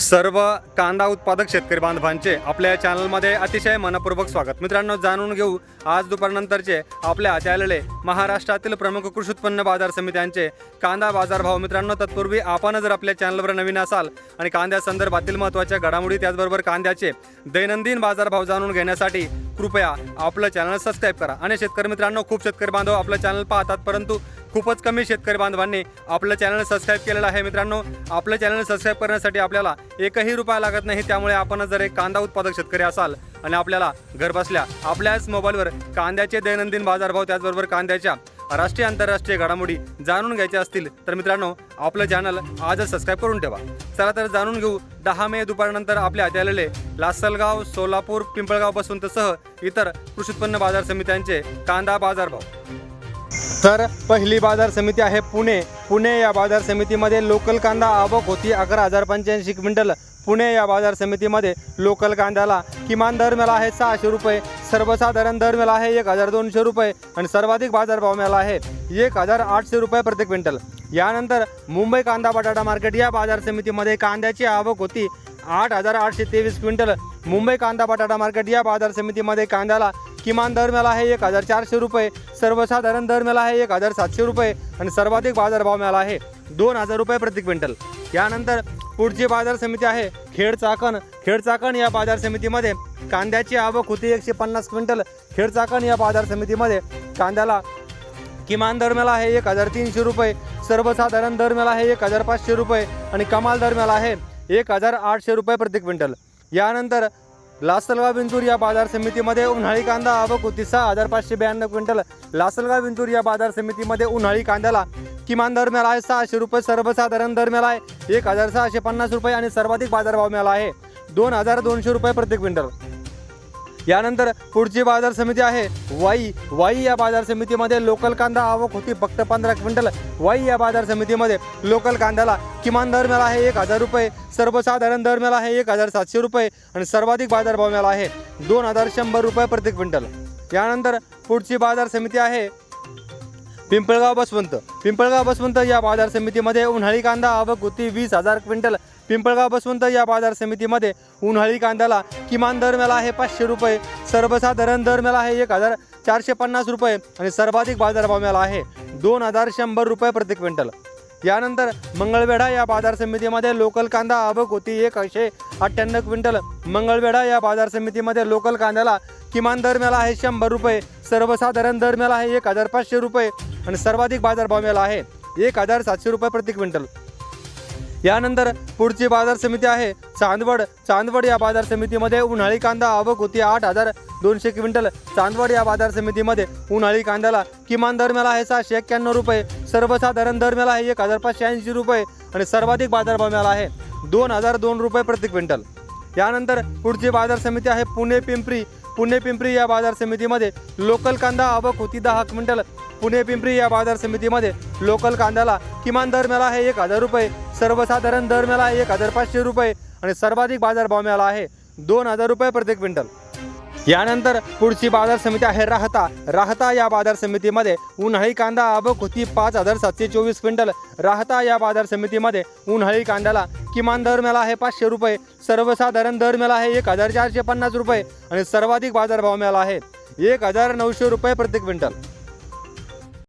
सर्व कांदा उत्पादक शेतकरी बांधवांचे आपल्या चॅनलमध्ये अतिशय मनपूर्वक स्वागत. मित्रांनो जाणून घेऊ आज दुपारनंतरचे आपल्या हाती आलेले महाराष्ट्रातील प्रमुख कृषी उत्पन्न बाजार समित्यांचे कांदा बाजारभाव. मित्रांनो तत्पूर्वी आपण जर आपल्या चॅनलवर नवीन असाल आणि कांद्या संदर्भातील महत्त्वाच्या घडामोडी त्याचबरोबर कांद्याचे दैनंदिन बाजारभाव जाणून घेण्यासाठी कृपया आपलं चॅनल सबस्क्राईब करा. आणि शेतकरी मित्रांनो खूप शेतकरी बांधव आपलं चॅनल पाहतात परंतु खूपच कमी शेतकरी बांधवांनी आपलं चॅनल सबस्क्राईब केलेलं आहे मित्रांनो. आपलं चॅनल सबस्क्राईब करण्यासाठी आपल्याला एकही रुपया लागत नाही त्यामुळे आपण जर एक कांदा उत्पादक शेतकरी असाल आणि आपल्याला घरबसल्या आपल्याच मोबाईलवर कांद्याचे दैनंदिन बाजारभाव त्याचबरोबर कांद्याच्या राष्ट्रीय आंतरराष्ट्रीय घडामोडी जाणून घ्यायच्या असतील तर मित्रांनो आपलं चॅनल आजच सबस्क्राईब करून ठेवा. चला तर जाणून घेऊ दहा मे दुपारनंतर आपल्या हाती आलेले लासलगाव सोलापूर पिंपळगाव बसवंतसह इतर कृषी उत्पन्न बाजार समित्यांचे कांदा बाजारभाव. तर पहिली बाजार समिती आहे पुणे. पुणे या बाजार समितीमध्ये लोकल कांदा आवक होती. अकरा हजार पंच्याऐंशी क्विंटल पुणे या बाजार समितीमध्ये लोकल कांद्याला किमान दर मिळाला आहे सहाशे रुपये सर्वसाधारण दर मिळाला आहे एक हजार दोनशे रुपये आणि सर्वाधिक बाजारभाव मिळाला आहे एक हजार आठशे रुपये प्रति क्विंटल. यानंतर मुंबई कांदा बटाटा मार्केट या बाजार समितीमध्ये कांद्याची आवक होती आठ हजार आठशे तेवीस क्विंटल. मुंबई कांदा बटाटा मार्केट या बाजार समितीमध्ये कांद्याला किमान दर मिळाला आहे एक हजार चारशे रुपये सर्वसाधारण दर मिळाला आहे एक हजार सातशे रुपये आणि सर्वाधिक बाजारभाव मिळाला आहे दोन हजार रुपये प्रति क्विंटल. यानंतर पुढची बाजार समिती आहे खेड चाकण. खेड चाकण या बाजार समितीमध्ये कांद्याची आवक होती एकशे पन्नास क्विंटल. खेड चाकण या बाजार समितीमध्ये कांद्याला किमान दर मिळाला आहे एक हजार तीनशे रुपये सर्वसाधारण दर मिळाला आहे एक हजार पाचशे रुपये आणि कमाल दर मिळाला आहे एक हजार आठशे रुपये प्रति क्विंटल. यानंतर लासलगाव विंचूर या बाजार समितीमध्ये उन्हाळी कांदा आवक होती. सहा हजार पाचशे ब्याण्णव क्विंटल लासलगाव विंचूर या बाजार समितीमध्ये उन्हाळी कांद्याला किमान दर मिळाला आहे. सहाशे रुपये सर्वसाधारण दर मिळाला आहे. एक हजार सहाशे पन्नास रुपये आणि सर्वाधिक बाजारभाव मिळाला आहे. दोन हजार दोनशे रुपये प्रति क्विंटल. यानंतर पुढची बाजार समिती आहे. वाई वाई या बाजार समितीमध्ये लोकल कांदा आवक होती फक्त पंधरा क्विंटल. वाई या बाजार समितीमध्ये लोकल कांद्याला किमान दर मिळाला आहे एक हजार रुपये सर्वसाधारण दर मिळाला आहे एक हजार सातशे रुपये आणि सर्वाधिक बाजारभाव मिळाला आहे दोन हजार शंभर रुपये प्रति क्विंटल. यानंतर पुढची बाजार समिती आहे पिंपळगाव बसवंत. पिंपळगाव बसवंत या बाजार समितीमध्ये उन्हाळी कांदा आवक होती वीस हजार क्विंटल. पिंपळगाव बसवंत या बाजार समितीमध्ये उन्हाळी कांद्याला किमान दर मिळाला आहे पाचशे रुपये. सर्वसाधारण दर मिळाला आहे एक हजार चारशे पन्नास रुपये आणि सर्वाधिक बाजारभाव मिळाला आहे दोन हजार शंभर रुपये प्रति क्विंटल. यानंतर मंगळवेढा या बाजार समितीमध्ये लोकल कांदा आवक होती एकशे अठ्ठ्याण्णव क्विंटल. मंगळवेढा या बाजार समितीमध्ये लोकल कांद्याला किमान दर मिळाला आहे शंभर रुपये. सर्वसाधारण दर मिळाला आहे एक हजार पाचशे रुपये. आणि सर्वाधिक बाजारभाव मिळाला आहे. एक हजार सातशे रुपये प्रति क्विंटल. यानंतर पुढची बाजार समिती आहे. चांदवड चांदवड या बाजार समितीमध्ये उन्हाळी कांदा आवक होती. आठ हजार दोनशे क्विंटल. चांदवड या बाजार समितीमध्ये उन्हाळी कांद्याला किमान दर मिळाला आहे सहाशे एक्क्याण्णव रुपये. सर्वसाधारण दर मिळाला आहे एक हजार पाचशे ऐंशी रुपये आणि सर्वाधिक बाजारभाव मिळाला आहे दोन हजार दोन रुपये प्रति क्विंटल. यानंतर पुढची बाजार समिती आहे पुणे पिंपरी. पुणे पिंपरी या बाजार समितीमध्ये लोकल कांदा आवक होती दहा क्विंटल. पुणे पिंपरी या बाजार समितीमध्ये लोकल कांद्याला किमान दर मिळाला आहे एक हजार रुपये सर्वसाधारण दर मिळाला आहे एक हजार पाचशे रुपये आणि सर्वाधिक बाजारभाव मिळाला आहे दोन हजार रुपये प्रति क्विंटल. यानंतर पुढची बाजार समिती आहे राहता. राहता या बाजार समितीमध्ये उन्हाळी कांदा आवक होती पाच हजार सातशे चोवीस क्विंटल. राहता या बाजार समितीमध्ये उन्हाळी कांद्याला किमान दर मिळाला आहे पाचशे रुपये सर्वसाधारण दर मिळाला आहे एक हजार चारशे पन्नास रुपये आणि सर्वाधिक बाजारभाव मिळाला आहे एक हजार नऊशे रुपये प्रति क्विंटल.